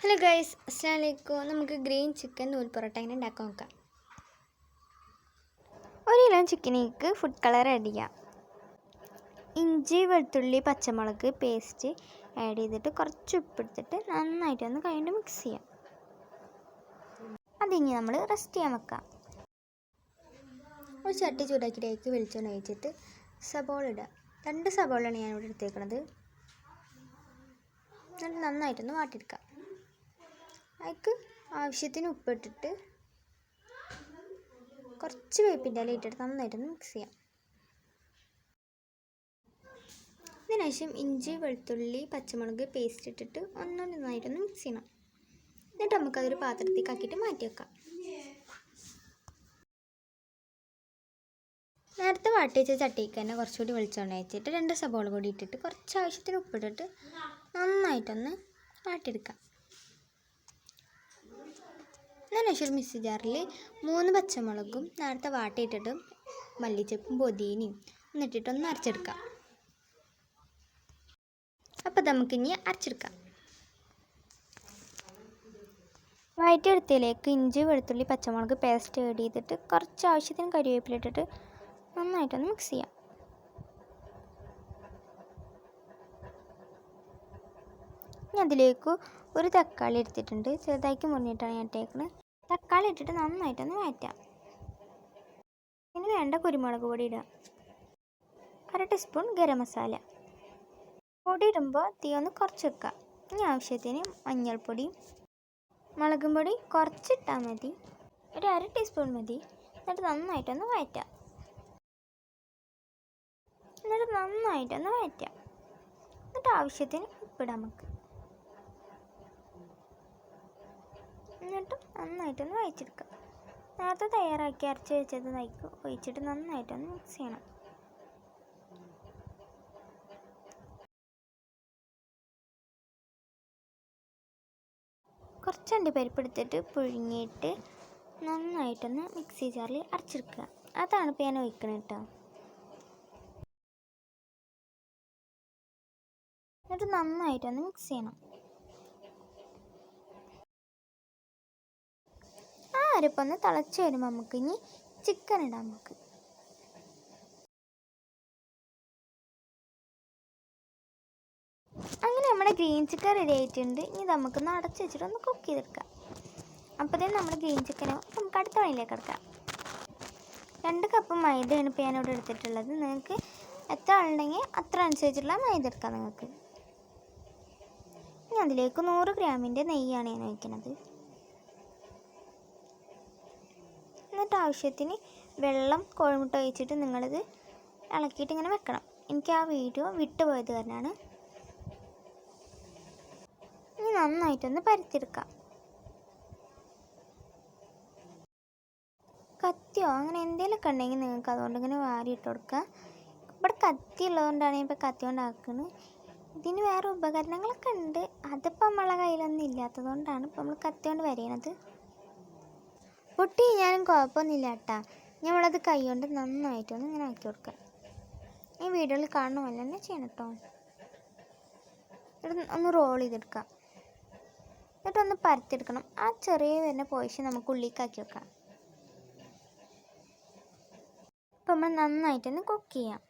Hello guys അസ്സാം വലൈക്കും നമുക്ക് ഗ്രീൻ ചിക്കൻ നൂൽ പൊറോട്ട എങ്ങനെ ഉണ്ടാക്കാൻ നോക്കാം. ഒരു കിലോ ചിക്കനേക്ക് ഫുഡ് കളർ ആഡ് ചെയ്യാം. ഇഞ്ചി വെളുത്തുള്ളി പച്ചമുളക് പേസ്റ്റ് ആഡ് ചെയ്തിട്ട് കുറച്ച് ഉപ്പെടുത്തിട്ട് നന്നായിട്ട് ഒന്ന് കഴിഞ്ഞിട്ട് മിക്സ് ചെയ്യാം. അതിനി നമ്മൾ റെസ്റ്റ് ചെയ്യാൻ വെക്കാം. ഒരു ചട്ടി ചൂടാക്കിയിട്ടേക്ക് വെളിച്ചെണ്ണ ഒഴിച്ചിട്ട് സബോള ഇടാം രണ്ട് സബോളയാണ് ഞാനിവിടെ എടുത്തേക്കണത്. എന്നിട്ട് നന്നായിട്ടൊന്ന് വാട്ടിയെടുക്കാം. അതിക്ക് ആവശ്യത്തിന് ഉപ്പിട്ടിട്ട് കുറച്ച് വേപ്പിന്റെ ഇല ഇട്ടിട്ട് നന്നായിട്ടൊന്ന് മിക്സ് ചെയ്യാം. ഇതിനുശേഷം ഇഞ്ചി വെളുത്തുള്ളി പച്ചമുളക് പേസ്റ്റ് ഇട്ടിട്ട് ഒന്നും നന്നായിട്ടൊന്ന് മിക്സ് ചെയ്യണം. എന്നിട്ട് നമുക്കതൊരു പാത്രത്തേക്ക് ആക്കിയിട്ട് മാറ്റി വെക്കാം. നേരത്തെ വാട്ടി വെച്ച ചട്ടിക്ക് തന്നെ കുറച്ചുകൂടി വെളിച്ചെണ്ണ വെച്ചിട്ട് രണ്ട് സബോള കൂടി ഇട്ടിട്ട് കുറച്ച് ആവശ്യത്തിന് ഉപ്പിട്ടിട്ട് നന്നായിട്ടൊന്ന് വാട്ടിയെടുക്കാം. ഒരു മിക്സി ജാറിൽ മൂന്ന് പച്ചമുളകും നേരത്തെ വാട്ടിയിട്ടിട്ട് മല്ലിച്ചപ്പും പൊതിനയും എന്നിട്ടിട്ടൊന്ന് അരച്ചെടുക്കാം. അപ്പോൾ നമുക്കിനി അരച്ചെടുക്കാം. വയറ്റെടുത്തതിലേക്ക് ഇഞ്ചി വെളുത്തുള്ളി പച്ചമുളക് പേസ്റ്റ് ഏഡ് ചെയ്തിട്ട് കുറച്ച് ആവശ്യത്തിന് കരിവേപ്പിലിട്ടിട്ട് നന്നായിട്ടൊന്ന് മിക്സ് ചെയ്യാം. ഇനി അതിലേക്ക് ഒരു തക്കാളി എടുത്തിട്ടുണ്ട്. ചെറുതാക്കി മുറിഞ്ഞിട്ടാണ് ഞാൻ ഇട്ടേക്കുന്നത് തക്കാളി ഇട്ടിട്ട് നന്നായിട്ടൊന്ന് മാറ്റാം ഇനി വേണ്ട കുരുമുളക് പൊടി ഇടുക അര ടീസ്പൂൺ ഗരം മസാല. പൊടി ഇടുമ്പോൾ തീ ഒന്ന് കുറച്ച് വെക്കുക ഇനി ആവശ്യത്തിന് മഞ്ഞൾപ്പൊടി മുളകും പൊടി കുറച്ചിട്ടാൽ മതി. ഒരു അര ടീസ്പൂൺ മതി. എന്നിട്ട് നന്നായിട്ടൊന്ന് വഴറ്റാം. എന്നിട്ട് നന്നായിട്ടൊന്ന് വഴറ്റാം. എന്നിട്ട് ആവശ്യത്തിന് ഉപ്പിടാം നമുക്ക് എന്നിട്ട് നന്നായിട്ടൊന്ന് വഴിച്ചെടുക്കുക നേരത്തെ തയ്യാറാക്കി അരച്ച് വെച്ചത് നയിക്കും. ഒഴിച്ചിട്ട് നന്നായിട്ടൊന്ന് മിക്സ് ചെയ്യണം. കുറച്ച് അണ്ടിപ്പരിപ്പ് എടുത്തിട്ട് പുഴുങ്ങിയിട്ട് നന്നായിട്ടൊന്ന് മിക്സി ജാറിൽ അരച്ചെടുക്കുക. അതാണ് ഇപ്പോൾ ഞാൻ ഒഴിക്കണം കേട്ടോ എന്നിട്ട് നന്നായിട്ടൊന്ന് മിക്സ് ചെയ്യണം. ആ അരപ്പൊന്ന് തിളച്ച് വരുമ്പോൾ നമുക്ക് ഇനി ചിക്കൻ ഇടാം നമുക്ക്. അങ്ങനെ നമ്മുടെ ഗ്രീൻ ചിക്കൻ റെഡി ആയിട്ടുണ്ട്. ഇനി നമുക്കൊന്ന് അടച്ച് വെച്ചിട്ട് ഒന്ന് കുക്ക് ചെയ്തെടുക്കാം. അപ്പോഴത്തേനും നമ്മുടെ ഗ്രീൻ ചിക്കന് നമുക്ക് അടുത്ത പണിയിലേക്ക് എടുക്കാം രണ്ട് കപ്പ് മൈദയാണ് ഇപ്പോൾ ഞാനിവിടെ എടുത്തിട്ടുള്ളത്. നിങ്ങൾക്ക് എത്ര ഉണ്ടെങ്കിൽ അത്ര അനുസരിച്ചിട്ടുള്ള മൈദ എടുക്കാം നിങ്ങൾക്ക്. ഇനി അതിലേക്ക് നൂറ് ഗ്രാമിന്റെ നെയ്യാണ് ഞാൻ ഒഴിക്കുന്നത്. എന്നിട്ട് ആവശ്യത്തിന് വെള്ളം കോഴിമുട്ട ഒഴിച്ചിട്ട് നിങ്ങളിത് ഇളക്കിയിട്ട് ഇങ്ങനെ വെക്കണം. എനിക്ക് ആ വീഡിയോ വിട്ടുപോയത് തന്നെയാണ് ഇനി നന്നായിട്ടൊന്ന് പരത്തിയെടുക്കാം. കത്തിയോ? അങ്ങനെ എന്തെങ്കിലുമൊക്കെ ഉണ്ടെങ്കിൽ നിങ്ങൾക്ക് അതുകൊണ്ട് ഇങ്ങനെ വാരിയിട്ട് കൊടുക്കുക ഇവിടെ കത്തി ഉള്ളതുകൊണ്ടാണ് ഇപ്പോൾ കത്തി കൊണ്ടാക്കുന്നത്. ഇതിന് വേറെ ഉപകരണങ്ങളൊക്കെ ഉണ്ട്. അതിപ്പോൾ നമ്മളെ കയ്യിലൊന്നും ഇല്ലാത്തതുകൊണ്ടാണ് ഇപ്പോൾ നമ്മൾ കത്തി കൊണ്ട് വരയണത്. പൊട്ടി ഞാനും കുഴപ്പമൊന്നുമില്ല കേട്ടാ നമ്മളത് കൈ കൊണ്ട് നന്നായിട്ടൊന്ന് ഇങ്ങനെ ആക്കി കൊടുക്കുക ഈ വീഡിയോയിൽ കാണുന്ന പോലെ തന്നെ ചെയ്യണം കേട്ടോ. എന്നിട്ട് ഒന്ന് റോൾ ചെയ്തെടുക്കാം. എന്നിട്ടൊന്ന് പരത്തിയെടുക്കണം. ആ ചെറിയ വരുന്ന പോയിഷൻ നമുക്ക് ഉള്ളിലേക്കാക്കി വെക്കാം. അപ്പം നമ്മൾ നന്നായിട്ടൊന്ന് കുക്ക് ചെയ്യാം.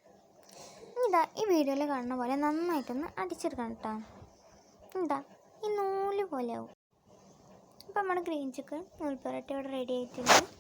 ഇതാ ഈ വീഡിയോയിൽ കാണുന്ന പോലെ നന്നായിട്ടൊന്ന് അടിച്ചെടുക്കണം കേട്ടോ. ഇതാ ഈ നൂൽ പോലെ ആവും. അപ്പോൾ നമ്മുടെ ഗ്രീൻ ചിക്കൻ നൂൽപ്പുരട്ടി ഇവിടെ റെഡി ആയിട്ടുണ്ട്.